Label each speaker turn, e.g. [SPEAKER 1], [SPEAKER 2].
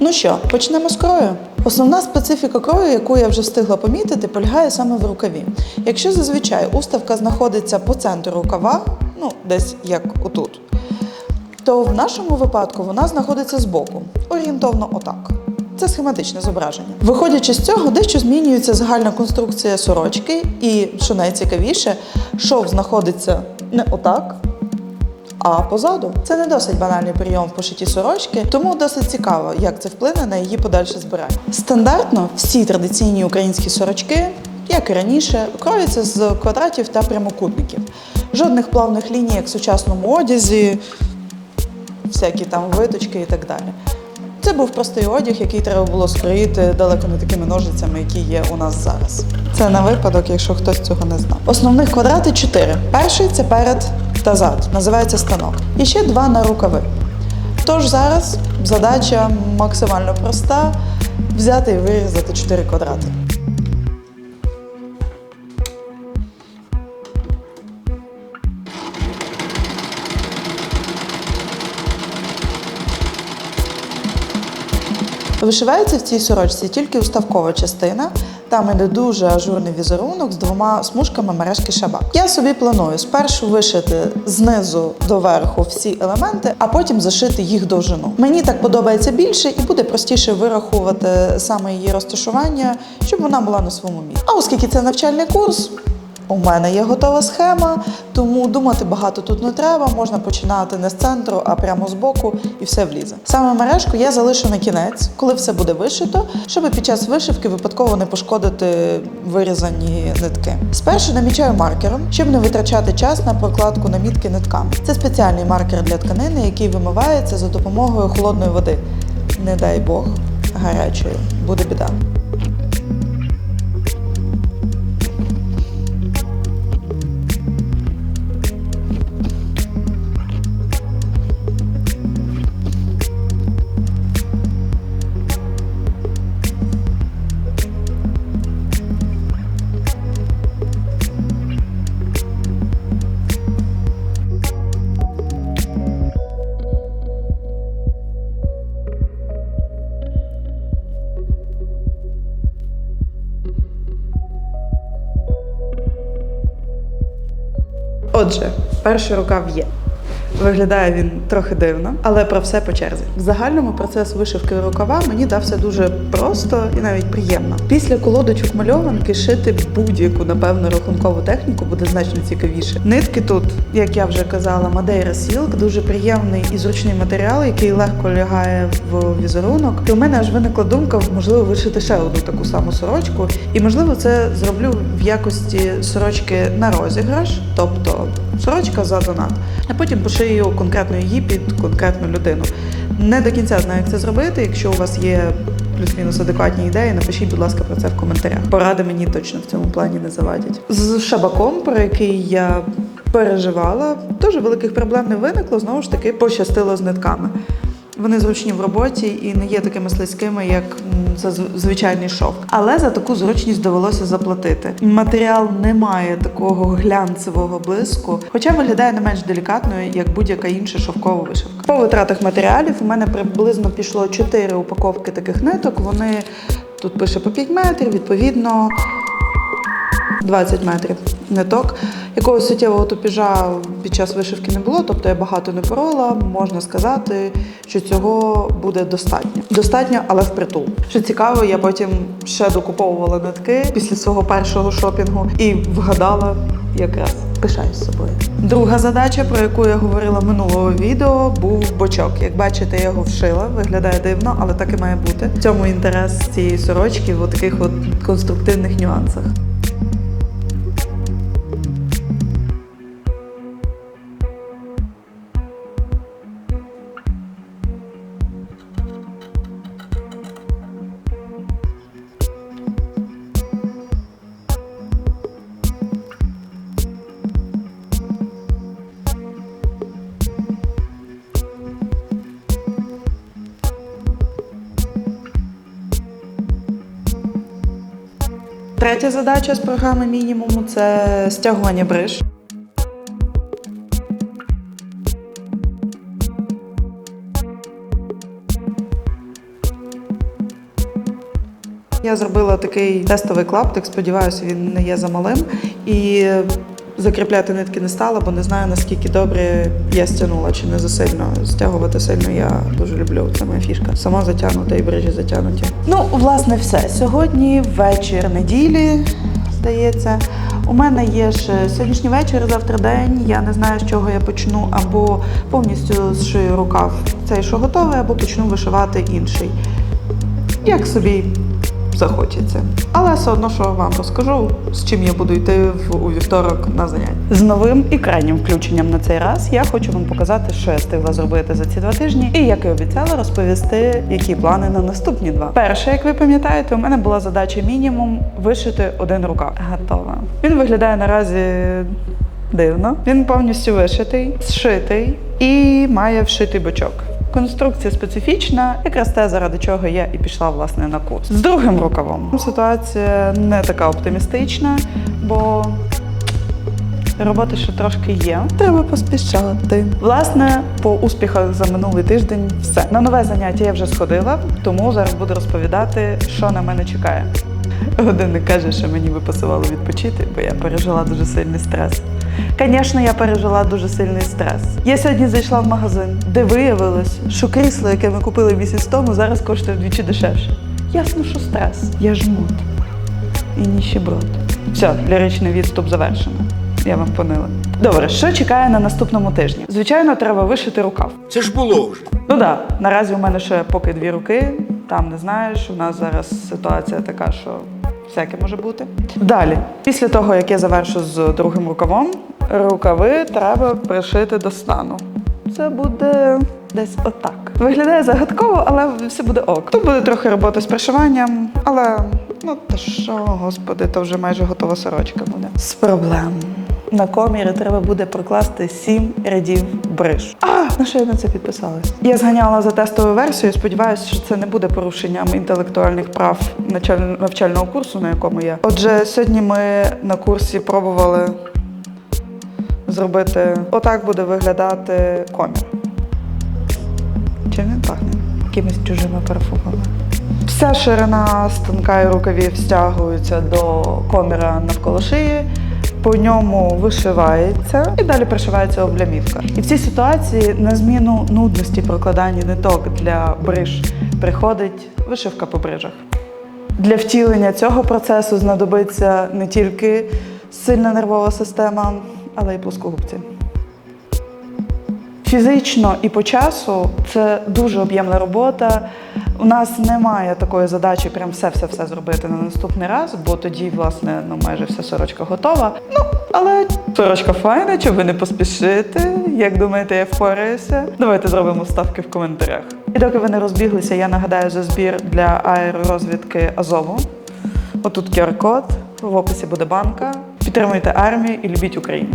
[SPEAKER 1] Ну що, почнемо з крою. Основна специфіка крою, яку я вже встигла помітити, полягає саме в рукаві. Якщо зазвичай уставка знаходиться по центру рукава, ну десь як отут, то в нашому випадку вона знаходиться збоку, орієнтовно отак. Це схематичне зображення. Виходячи з цього, дещо змінюється загальна конструкція сорочки, і що найцікавіше, шов знаходиться не отак, а позаду. Це не досить банальний прийом в пошитті сорочки, тому досить цікаво, як це вплине на її подальше збирання. Стандартно всі традиційні українські сорочки, як і раніше, кроються з квадратів та прямокутників. Жодних плавних ліній, як в сучасному одязі, всякі там виточки і так далі. Це був простий одяг, який треба було скроїти далеко не такими ножицями, які є у нас зараз. Це на випадок, якщо хтось цього не знав. Основних квадрати чотири. Перший це перед та зад, називається станок. І ще два на рукави. Тож зараз задача максимально проста: взяти і вирізати чотири квадрати. Вишивається в цій сорочці тільки уставкова частина. Там іде дуже ажурний візерунок з двома смужками мережки шабак. Я собі планую спершу вишити знизу до верху всі елементи, а потім зашити їх довжину. Мені так подобається більше і буде простіше вирахувати саме її розташування, щоб вона була на своєму місці. А оскільки це навчальний курс, у мене є готова схема, тому думати багато тут не треба. Можна починати не з центру, а прямо з боку, і все влізе. Саме мережку я залишу на кінець, коли все буде вишито, щоб під час вишивки випадково не пошкодити вирізані нитки. Спершу намічаю маркером, щоб не витрачати час на прокладку намітки нитками. Це спеціальний маркер для тканини, який вимивається за допомогою холодної води. Не дай Бог, гарячої, буде біда. Отже, перший рукав є. Виглядає він трохи дивно, але про все по черзі. В загальному процес вишивки рукава мені дався дуже просто і навіть приємно. Після колодочок мальованки шити будь-яку, напевно, рахункову техніку буде значно цікавіше. Нитки тут, як я вже казала, Madeira Silk, дуже приємний і зручний матеріал, який легко лягає в візерунок. І у мене аж виникла думка, можливо, вишити ще одну таку саму сорочку. І можливо, це зроблю в якості сорочки на розіграш, тобто сорочка за донат, а потім пошию конкретно її під конкретну людину. Не до кінця знаю, як це зробити. Якщо у вас є плюс-мінус адекватні ідеї, напишіть, будь ласка, про це в коментарях. Поради мені точно в цьому плані не завадять. З шабаком, про який я переживала, дуже великих проблем не виникло. Знову ж таки, пощастило з нитками. Вони зручні в роботі і не є такими слизькими, як за звичайний шовк. Але за таку зручність довелося заплатити. Матеріал не має такого глянцевого блиску, хоча виглядає не менш делікатною, як будь-яка інша шовкова вишивка. По витратах матеріалів у мене приблизно пішло 4 упаковки таких ниток. Вони тут пише по 5 метрів, відповідно. 20 метрів ниток. Якогось суттєвого тупіжа під час вишивки не було, тобто я багато не порола. Можна сказати, що цього буде достатньо. Достатньо, але впритул. Що цікаво, я потім ще докуповувала нитки після свого першого шопінгу і вгадала якраз. Пишаюсь собою. Друга задача, про яку я говорила минулого відео, був бочок. Як бачите, я його вшила. Виглядає дивно, але так і має бути. В цьому інтерес цієї сорочки в таких от конструктивних нюансах. Третя задача з програми мінімуму це стягування бриж. Я зробила такий тестовий клаптик, сподіваюся, він не є замалим. І закріпляти нитки не стала, бо не знаю наскільки добре я стягнула чи не засильно. Стягувати сильно я дуже люблю. Це моя фішка. Сама затягнута і брижі затягнуті. Ну, власне, все. Сьогодні вечір неділі, здається. У мене є ще сьогоднішній вечір, завтра день. Я не знаю, з чого я почну, або повністю зшию рукав цей, що готовий, або почну вишивати інший. Як собі захочеться. Але все одно, що вам розкажу, з чим я буду йти в, у вівторок на заняття. З новим і крайнім включенням на цей раз я хочу вам показати, що я встигла зробити за ці два тижні, і як і обіцяла, розповісти, які плани на наступні два. Перше, як ви пам'ятаєте, у мене була задача мінімум вишити один рукав. Готова. Він виглядає наразі дивно. Він повністю вишитий, зшитий і має вшитий бочок. Конструкція специфічна, якраз те, заради чого я і пішла власне на курс. З другим рукавом ситуація не така оптимістична, бо роботи ще трошки є. Треба поспішати. Власне, по успіхах за минулий тиждень все. На нове заняття я вже сходила, тому зараз буду розповідати, що на мене чекає. Годинник каже, що мені би пасувало відпочити, бо я пережила дуже сильний стрес. Звісно, я пережила дуже сильний стрес. Я сьогодні зайшла в магазин, де виявилось, що крісло, яке ми купили місяць тому, зараз коштує вдвічі дешевше. Ясно, що стрес. Я жмут. І ніщеброд. Все, ліричний відступ завершено. Я вам понила. Добре, що чекає на наступному тижні? Звичайно, треба вишити рукав.
[SPEAKER 2] Це ж було вже.
[SPEAKER 1] Ну так, да, наразі у мене ще поки дві руки. Там не знаєш, у нас зараз ситуація така, що всяке може бути. Далі, після того, як я завершу з другим рукавом, рукави треба пришити до стану. Це буде десь отак. Виглядає загадково, але все буде ок. Тут буде трохи роботи з пришиванням, але ну та що, господи, то вже майже готова сорочка буде. З проблем. На комірі треба буде прокласти сім рядів бриж. А, на що я на це підписалась? Я зганяла за тестовою версією. Сподіваюся, що це не буде порушенням інтелектуальних прав навчального курсу, на якому я. Отже, сьогодні ми на курсі пробували зробити. Отак буде виглядати комір. Чи не пахне? Якимись чужими парфумами. Вся ширина станка і рукавів стягується до коміра навколо шиї, по ньому вишивається і далі пришивається облямівка. І в цій ситуації на зміну нудності прокладання ниток для бриж приходить вишивка по брижах. Для втілення цього процесу знадобиться не тільки сильна нервова система, але й плоскогубці. Фізично і по часу це дуже об'ємна робота. У нас немає такої задачі прям все-все-все зробити на наступний раз, бо тоді, власне, ну майже вся сорочка готова. Ну, але сорочка файна, чи ви не поспішите? Як думаєте, я впораюся? Давайте зробимо ставки в коментарях. І доки ви не розбіглися, я нагадаю за збір для аеророзвідки Азову. Отут QR-код, в описі буде банка. Підтримуйте армію і любіть Україну.